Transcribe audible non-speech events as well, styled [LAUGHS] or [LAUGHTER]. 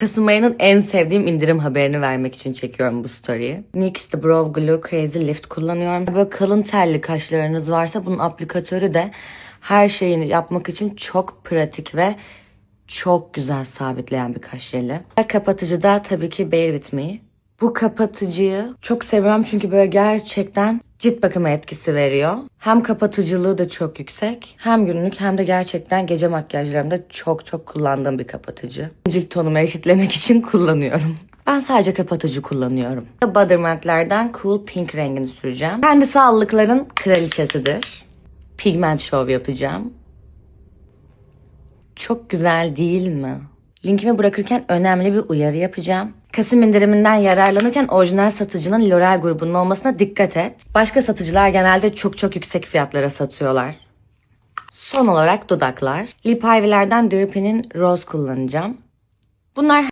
Kasım ayının en sevdiğim indirim haberini vermek için çekiyorum bu story'i. NYX The Brow Glue Crazy Lift kullanıyorum. Böyle kalın telli kaşlarınız varsa bunun aplikatörü de her şeyini yapmak için çok pratik ve çok güzel sabitleyen bir kaş jeli. Kapatıcı da tabii ki Bear With Me. Bu kapatıcıyı çok seviyorum çünkü böyle gerçekten cilt bakımı etkisi veriyor. Hem kapatıcılığı da çok yüksek. Hem günlük hem de gerçekten gece makyajlarımda çok çok kullandığım bir kapatıcı. Cilt tonumu eşitlemek için [LAUGHS] kullanıyorum. Ben sadece kapatıcı kullanıyorum. Buttermint'lerden Cool Pink rengini süreceğim. Kendisi allıkların kraliçesidir. Pigment show yapacağım. Çok güzel değil mi? Linkimi bırakırken önemli bir uyarı yapacağım. Kasım indiriminden yararlanırken orijinal satıcının L'Oreal grubunun olmasına dikkat et. Başka satıcılar genelde çok çok yüksek fiyatlara satıyorlar. Son olarak dudaklar. Lip Ivy'lerden Drippy'nin Rose kullanacağım. Bunlar